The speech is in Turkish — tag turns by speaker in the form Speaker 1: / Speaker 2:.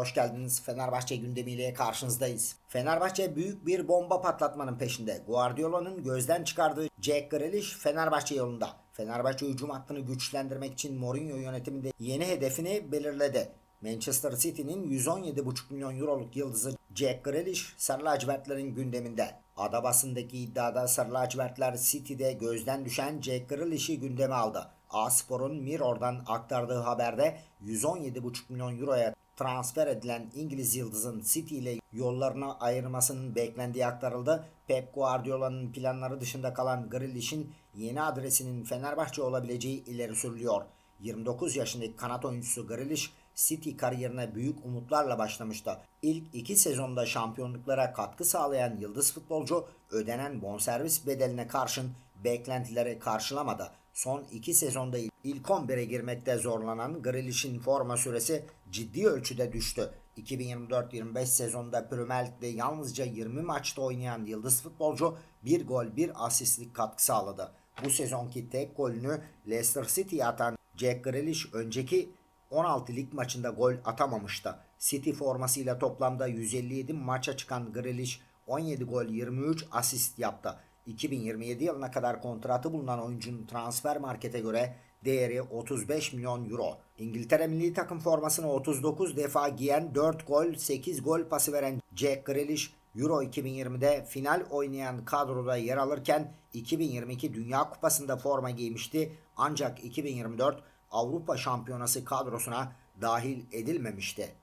Speaker 1: hoş geldiniz. Fenerbahçe gündemiyle karşınızdayız. Fenerbahçe büyük bir bomba patlatmanın peşinde. Guardiola'nın gözden çıkardığı Jack Grealish Fenerbahçe yolunda. Fenerbahçe hücum hattını güçlendirmek için Mourinho yönetiminde yeni hedefini belirledi. Manchester City'nin 117,5 milyon euroluk yıldızı Jack Grealish Sarı Lacivertlerin gündeminde. Ada basındaki iddiada Sarı Lacivertler City'de gözden düşen Jack Grealish'i gündeme aldı. A-Spor'un Mirror'dan aktardığı haberde 117,5 milyon euroya transfer edilen İngiliz yıldızın City ile yollarına ayırmasının beklendiği aktarıldı. Pep Guardiola'nın planları dışında kalan Grealish'in yeni adresinin Fenerbahçe olabileceği ileri sürülüyor. 29 yaşındaki kanat oyuncusu Grealish City kariyerine büyük umutlarla başlamıştı. İlk iki sezonda şampiyonluklara katkı sağlayan yıldız futbolcu ödenen bonservis bedeline karşın beklentileri karşılamadı. Son iki sezonda ilk 11'e girmekte zorlanan Grealish'in forma süresi ciddi ölçüde düştü. 2024-25 sezonda Premier Lig'de yalnızca 20 maçta oynayan yıldız futbolcu bir gol bir asistlik katkı sağladı. Bu sezonki tek golünü Leicester City'ye atan Jack Grealish önceki 16 lig maçında gol atamamıştı. City formasıyla toplamda 157 maça çıkan Grealish 17 gol 23 asist yaptı. 2027 yılına kadar kontratı bulunan oyuncunun transfer markete göre değeri 35 milyon euro. İngiltere milli takım formasını 39 defa giyen 4 gol 8 gol pası veren Jack Grealish Euro 2020'de final oynayan kadroda yer alırken 2022 Dünya Kupası'nda forma giymişti ancak 2024 Avrupa Şampiyonası kadrosuna dahil edilmemişti.